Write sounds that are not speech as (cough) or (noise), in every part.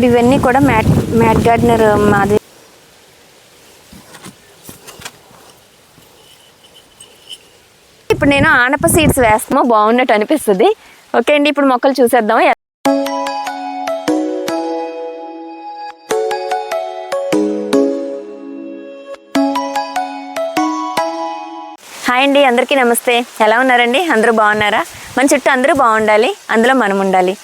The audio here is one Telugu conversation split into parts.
ఇప్పుడు ఇవన్నీ కూడా మ్యాట్ మ్యాట్ గార్డెనర్ మాది ఇప్పుడు నేను ఆనప సీడ్స్ వేస్తామో బాగున్నట్టు అనిపిస్తుంది. ఓకే అండి ఇప్పుడు మొక్కలు చూసేద్దాం హాయ్ అండి అందరికీ నమస్తే. ఎలా ఉన్నారండి? అందరూ బాగున్నారా? మన చుట్టూ అందరూ బాగుండాలి అందులో మనం ఉండాలి.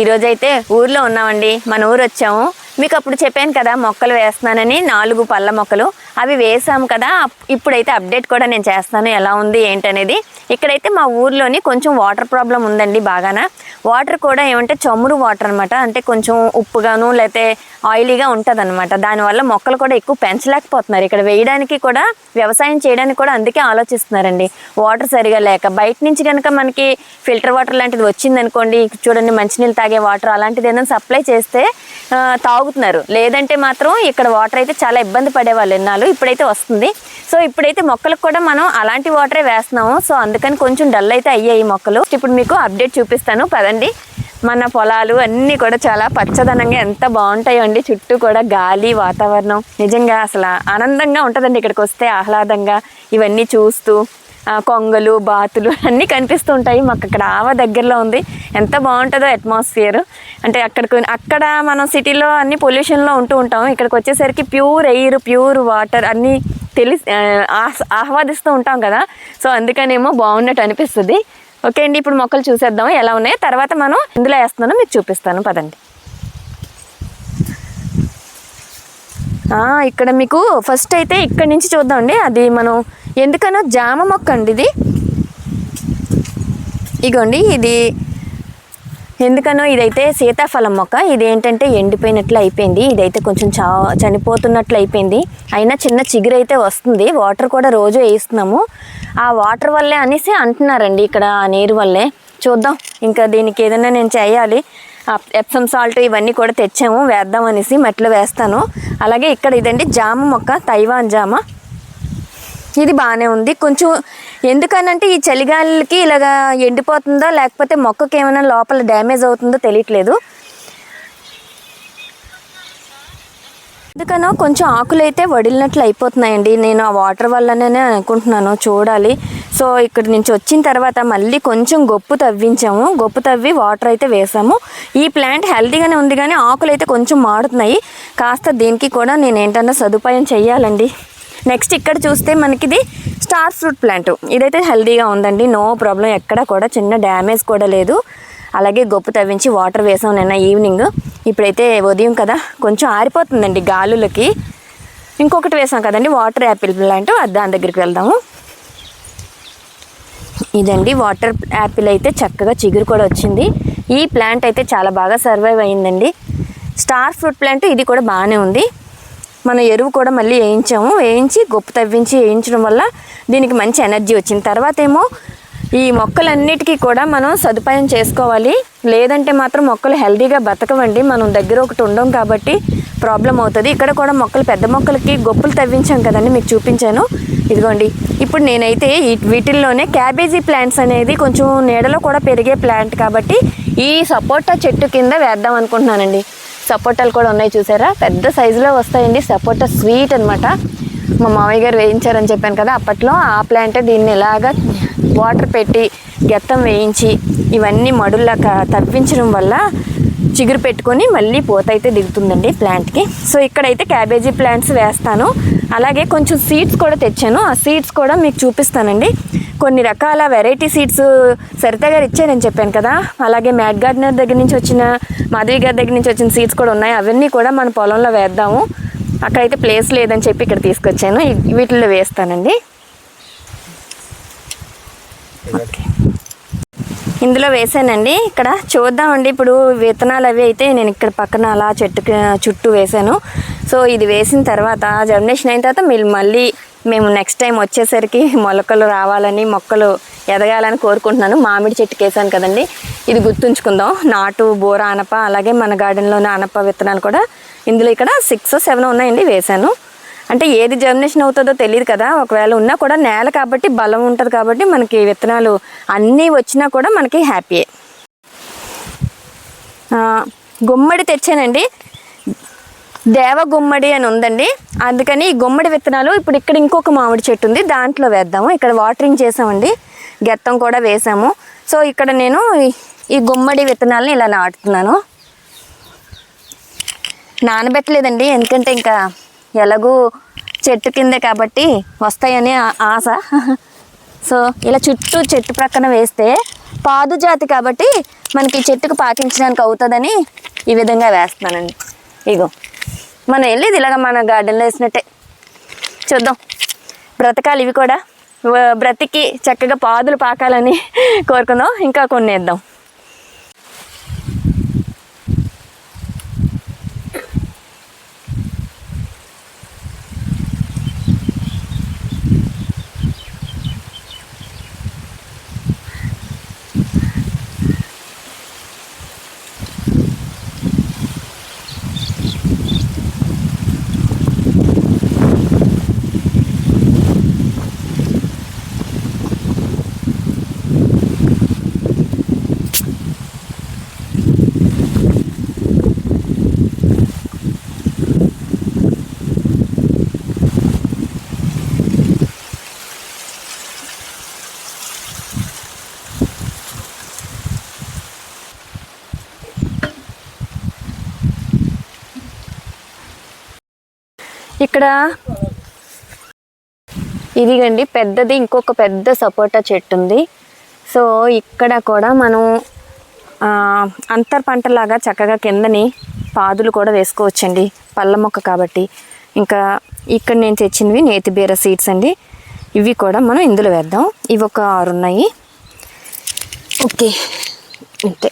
ఈరోజు అయితే ఊర్లో ఉన్నామండి. మన ఊరు వచ్చాము మీకు అప్పుడు చెప్పాను కదా మొక్కలు వేస్తున్నానని నాలుగు పళ్ళ మొక్కలు. అవి వేసాము కదా ఇప్పుడైతే అప్డేట్ కూడా నేను చేస్తాను ఎలా ఉంది ఏంటనేది. ఇక్కడైతే మా ఊర్లోని కొంచెం వాటర్ ప్రాబ్లం ఉందండి బాగాన. వాటర్ కూడా ఏమంటే చమురు వాటర్ అనమాట అంటే కొంచెం ఉప్పుగాను లేకపోతే ఆయిలీగా ఉంటుంది అనమాట దానివల్ల మొక్కలు కూడా ఎక్కువ పెంచలేకపోతున్నారు. ఇక్కడ వేయడానికి కూడా వ్యవసాయం చేయడానికి కూడా అందుకే ఆలోచిస్తున్నారండి. వాటర్ సరిగా లేక. బయట నుంచి కనుక మనకి ఫిల్టర్ వాటర్ లాంటిది వచ్చిందనుకోండి చూడండి మంచినీళ్ళు తాగే వాటర్ అలాంటిది ఏదైనా సప్లై చేస్తే తాగుతున్నారు. లేదంటే మాత్రం ఇక్కడ వాటర్ అయితే చాలా ఇబ్బంది పడేవాళ్ళు ఎన్నాళ్ళు. ఇప్పుడైతే వస్తుంది. సో ఇప్పుడైతే మొక్కలకు కూడా మనం అలాంటి వాటరే వేస్తున్నాము. సో అందుకని కొంచెం డల్ అయితే అయ్యాయి మొక్కలు. ఇప్పుడు మీకు అప్డేట్ చూపిస్తాను. పదండి. మన పొలాలు అన్నీ కూడా చాలా పచ్చదనంగా ఎంత బాగుంటాయో అండి. చుట్టూ కూడా గాలి వాతావరణం. నిజంగా అసలు ఆనందంగా ఉంటుందండి ఇక్కడికి వస్తే ఆహ్లాదంగా ఇవన్నీ చూస్తూ. కొంగలు బాతులు అన్నీ కనిపిస్తూ ఉంటాయి. మాకు అక్కడ ఆవ దగ్గరలో ఉంది. ఎంత బాగుంటుందో అట్మాస్ఫియర్ అంటే అక్కడికి అక్కడ మనం సిటీలో అన్ని పొల్యూషన్లో ఉంటూ ఉంటాం ఇక్కడికి వచ్చేసరికి ప్యూర్ ఎయిర్ ప్యూర్ వాటర్ అన్నీ తెలి ఆహ్- ఆహ్వాదిస్తూ ఉంటాం కదా. సో అందుకనేమో బాగున్నట్టు అనిపిస్తుంది. ఓకే అండి ఇప్పుడు మొక్కలు చూసేద్దాం ఎలా ఉన్నాయో తర్వాత మనం ఇందులో వేస్తున్నాను మీకు చూపిస్తాను. పదండి. ఇక్కడ మీకు ఫస్ట్ అయితే ఇక్కడ నుంచి చూద్దామండి. అది మనం ఎందుకనో జామ మొక్క అండి ఇది. ఇగోండి ఇది ఎందుకనో ఇదైతే సీతాఫలం మొక్క. ఇది ఏంటంటే ఎండిపోయినట్లు అయిపోయింది. ఇదైతే కొంచెం చా చనిపోతున్నట్లు అయిపోయింది. అయినా చిన్న చిగురు అయితే వస్తుంది. వాటర్ కూడా రోజు వేయిస్తున్నాము. ఆ వాటర్ వల్లే అనేసి అంటున్నారండి ఇక్కడ ఆ నీరు వల్లే. చూద్దాం. ఇంకా దీనికి ఏదైనా నేను చేయాలి. ఎప్సమ్ సాల్ట్ ఇవన్నీ కూడా తెచ్చాము. వేద్దాం అనేసి మట్టిలో వేస్తాను. అలాగే ఇక్కడ ఇదండి జామ మొక్క తైవాన్ జామ. ఇది బాగానే ఉంది. కొంచెం ఎందుకనంటే ఈ చలిగాలికి ఇలాగా ఎండిపోతుందో లేకపోతే మొక్కకి ఏమైనా లోపల డ్యామేజ్ అవుతుందో తెలియట్లేదు. ఎందుకనో కొంచెం ఆకులు అయితే వడిలినట్లు అయిపోతున్నాయండి. నేను ఆ వాటర్ వల్లనే అనుకుంటున్నాను చూడాలి. సో ఇక్కడ నుంచి వచ్చిన తర్వాత మళ్ళీ కొంచెం గొప్పు తవ్వించాము. గొప్పు తవ్వి వాటర్ అయితే వేసాము. ఈ ప్లాంట్ హెల్తీగానే ఉంది కానీ ఆకులు అయితే కొంచెం మాడుతున్నాయి. కాస్త దీనికి కూడా నేను ఏంటన్నా సదుపాయం చేయాలండి నెక్స్ట్ ఇక్కడ చూస్తే మనకి ఇది స్టార్ ఫ్రూట్ ప్లాంట్ ఇదైతే హెల్దీగా ఉందండి. నో ప్రాబ్లం ఎక్కడ కూడా చిన్న డ్యామేజ్ కూడా లేదు. అలాగే గొప్పు తవ్వించి వాటర్ వేసాం నిన్న ఈవినింగ్ ఇప్పుడైతే ఉదయం కదా. కొంచెం ఆరిపోతుందండి గాలులకి. ఇంకొకటి వేసాం కదండి వాటర్ యాపిల్ ప్లాంట్ దాని దగ్గరికి వెళ్దాము. ఇదండి వాటర్ యాపిల్ అయితే చక్కగా చిగురు కూడా వచ్చింది. ఈ ప్లాంట్ అయితే చాలా బాగా సర్వైవ్ అయిందండి స్టార్ ఫ్రూట్ ప్లాంట్ ఇది కూడా బాగానే ఉంది. మన ఎరువు కూడా మళ్ళీ వేయించాము. వేయించి గొప్ప తవ్వించి వేయించడం వల్ల దీనికి మంచి ఎనర్జీ వచ్చింది. తర్వాత ఏమో ఈ మొక్కలన్నిటికీ కూడా మనం సదుపాయం చేసుకోవాలి. లేదంటే మాత్రం మొక్కలు హెల్దీగా బతకవండి. మనం దగ్గర ఒకటి ఉండం కాబట్టి ప్రాబ్లం అవుతుంది. ఇక్కడ కూడా మొక్కలు పెద్ద మొక్కలకి గొప్పలు తవ్వించాం కదండి మీకు చూపించాను. ఇదిగోండి. ఇప్పుడు నేనైతే వీటిల్లోనే క్యాబేజీ ప్లాంట్స్ అనేది కొంచెం నీడలో కూడా పెరిగే ప్లాంట్ కాబట్టి ఈ సపోటా చెట్టు కింద వేద్దాం అనుకుంటున్నానండి. సపోటాలు కూడా ఉన్నాయి చూసారా? పెద్ద సైజులో వస్తాయండి. సపోటా స్వీట్ అనమాట మా మామయ్య గారు వేయించారని చెప్పాను కదా అప్పట్లో ఆ ప్లాంటే దీన్ని ఇలాగా వాటర్ పెట్టి గెత్తం వేయించి ఇవన్నీ మడుల్లా క- తవ్వించడం వల్ల చిగురు పెట్టుకొని మళ్ళీ పూత అయితే దిగుతుందండి ప్లాంట్కి. సో ఇక్కడైతే క్యాబేజీ ప్లాంట్స్ వేస్తాను. అలాగే కొంచెం సీడ్స్ కూడా తెచ్చాను. ఆ సీడ్స్ కూడా మీకు చూపిస్తానండి. కొన్ని రకాల వెరైటీ సీడ్స్ సరిత గారు ఇచ్చారని చెప్పాను కదా. అలాగే మ్యాట్ గార్డెనర్ దగ్గర నుంచి వచ్చిన మాధవి గారి దగ్గర నుంచి వచ్చిన సీడ్స్ కూడా ఉన్నాయి. అవన్నీ కూడా మన పొలంలో వేద్దాము. అక్కడైతే ప్లేస్ లేదని చెప్పి ఇక్కడ తీసుకొచ్చాను. వీటిల్లో వేస్తానండి. ఓకే. ఇందులో వేసానండి. ఇక్కడ చూద్దామండి. ఇప్పుడు విత్తనాలు అవి అయితే నేను ఇక్కడ పక్కన అలా చెట్టుకి చుట్టూ వేసాను. సో ఇది వేసిన తర్వాత జర్మినేషన్ అయిన తర్వాత మీరు మళ్ళీ మేము నెక్స్ట్ టైం వచ్చేసరికి మొలకలు రావాలని మొక్కలు ఎదగాలని కోరుకుంటున్నాను. మామిడి చెట్టుకి వేసాను కదండి. ఇది గుర్తుంచుకుందాం. నాటు బోర అనప అలాగే మన గార్డెన్లోని అనప విత్తనాలు కూడా ఇందులో ఇక్కడ సిక్స్ సెవెన్ ఉన్నాయండి వేశాను. అంటే ఏది జర్మినేషన్ అవుతుందో తెలియదు కదా. ఒకవేళ ఉన్నా కూడా నేల కాబట్టి బలం ఉంటుంది కాబట్టి మనకి విత్తనాలు అన్నీ వచ్చినా కూడా మనకి హ్యాపీయే గుమ్మడి తెచ్చానండి. దేవ గుమ్మడి అని ఉందండి. అందుకని ఈ గుమ్మడి విత్తనాలు ఇప్పుడు ఇక్కడ ఇంకొక మామిడి చెట్టు ఉంది దాంట్లో వేద్దాము. ఇక్కడ వాటరింగ్ చేసామండి గెత్తం కూడా వేసాము. సో ఇక్కడ నేను ఈ- ఈ గుమ్మడి విత్తనాలను ఇలా నాటుతున్నాను. నానబెట్టలేదండి ఎందుకంటే ఇంకా ఎలాగూ చెట్టు కిందే కాబట్టి వస్తాయని ఆశ. (laughs) సో ఇలా చుట్టూ చెట్టు ప్రక్కన వేస్తే పాదు జాతి కాబట్టి మనకి చెట్టుకు పాకించడానికి అవుతుందని ఈ విధంగా వేస్తున్నానండి. ఇగో. మనం వెళ్ళేది ఇలాగ మన గార్డెన్లో వేసినట్టే. చూద్దాం. బ్రతకాలి ఇవి కూడా. బ్రతికి చక్కగా పాదులు పాకాలని కోరుకుందాం. ఇంకా కొన్ని వేద్దాం. ఇక్కడ ఇదిగండి పెద్దది ఇంకొక పెద్ద సపోటా చెట్టు ఉంది. సో ఇక్కడ కూడా మనం అంతర్ పంటలాగా చక్కగా కిందని పాదులు కూడా వేసుకోవచ్చండి. పళ్ళ మొక్క కాబట్టి. ఇంకా ఇక్కడ నేను తెచ్చినవి నేతి బీర సీడ్స్ అండి. ఇవి కూడా మనం ఇందులో వేద్దాం. ఇవి ఒక ఆరు ఉన్నాయి. ఓకే. అంతే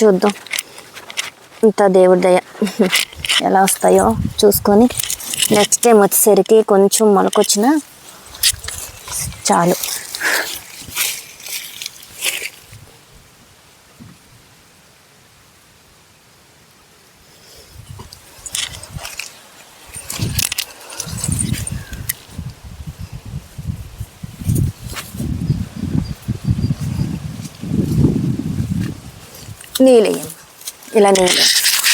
చూద్దాం. ఇంత దేవుడి దయ ఎలా వస్తాయో చూసుకొని నెక్స్ట్ టైం వచ్చేసరికి కొంచెం మొలకొచ్చిన చాలు. నీళ్ళు వేయండి. ఇలా నీళ్ళు.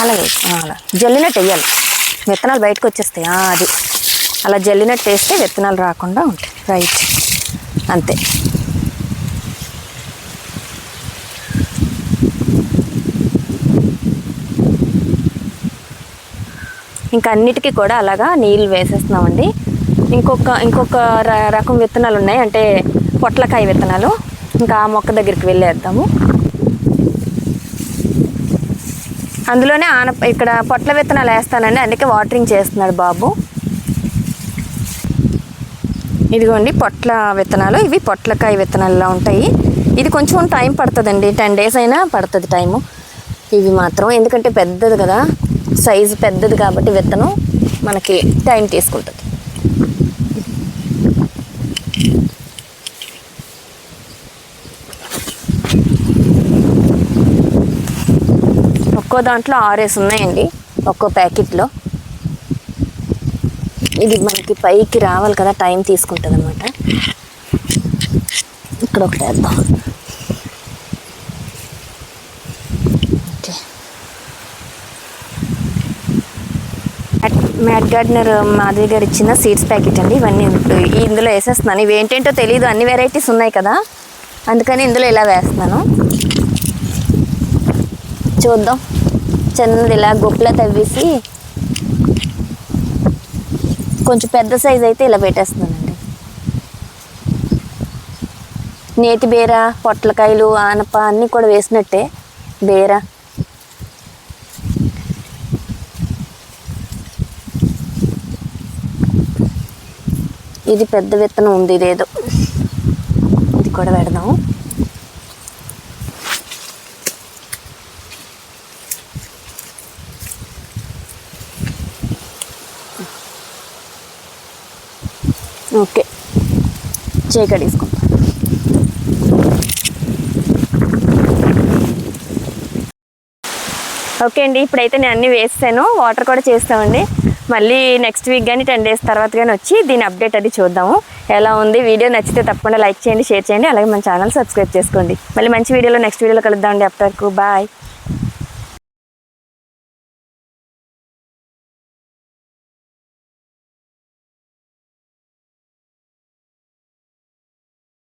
అలా అలా. జల్లినట్టు వేయాలి. విత్తనాలు బయటకు వచ్చేస్తాయి. అది. అలా జల్లినట్టు వేస్తే విత్తనాలు రాకుండా ఉంటాయి. రైట్ అంతే. ఇంకా అన్నిటికీ కూడా అలాగా నీళ్ళు వేసేస్తున్నామండి. ఇంకొక ఇంకొక రకం విత్తనాలు ఉన్నాయి. అంటే పొట్లకాయ విత్తనాలు. ఇంకా ఆ మొక్క దగ్గరికి వెళ్ళేద్దాము. అందులోనే ఆన ఇక్కడ పొట్ల విత్తనాలు వేస్తానండి. అందుకే వాటరింగ్ చేస్తున్నాడు బాబు. ఇదిగోండి పొట్ల విత్తనాలు. ఇవి పొట్లకాయ విత్తనాలులా ఉంటాయి. ఇది కొంచెం టైం పడుతుందండి. టెన్ డేస్ అయినా పడుతుంది టైము ఇవి మాత్రం ఎందుకంటే పెద్దది కదా. సైజు పెద్దది కాబట్టి విత్తనం మనకి టైం తీసుకుంటుంది. ఒక్కో దాంట్లో ఆరేసి ఉన్నాయండి. ఒక్కో ప్యాకెట్లో. ఇది మనకి పైకి రావాలి కదా టైం తీసుకుంటుంది అనమాట ఇక్కడ ఒకటి వేద్దాం. ఓకే మ్యాట్ గార్డెనర్ మాధవి గారు ఇచ్చిన సీడ్స్ ప్యాకెట్ అండి. ఇవన్నీ ఇందులో వేసేస్తున్నాను. ఇవి ఏంటంటో తెలియదు అన్ని వెరైటీస్ ఉన్నాయి కదా. అందుకని ఇందులో ఇలా వేస్తున్నాను. చూద్దాం. చిన్నది ఇలా గుప్పలా తవ్వేసి కొంచెం పెద్ద సైజ్ అయితే ఇలా పెట్టేస్తున్నానండి. నేతి బీర పొట్లకాయలు ఆనప అన్నీ కూడా వేసినట్టే బీర. ఇది పెద్ద విత్తనం ఉంది ఇదేదో. ఇది కూడా పెడదాం. ఓకే. చీకటి ఓకే అండి ఇప్పుడైతే నేను అన్నీ వేస్తాను. వాటర్ కూడా చేస్తామండి. మళ్ళీ నెక్స్ట్ వీక్ కానీ టెన్ డేస్ తర్వాత కానీ వచ్చి దీని అప్డేట్ అది చూద్దాము. ఎలా ఉంది? వీడియో నచ్చితే తప్పకుండా లైక్ చేయండి షేర్ చేయండి. అలాగే మన ఛానల్ సబ్స్క్రైబ్ చేసుకోండి. మళ్ళీ మంచి వీడియోలో నెక్స్ట్ వీడియోలో కలుద్దామండి అప్పటివరకు బాయ్.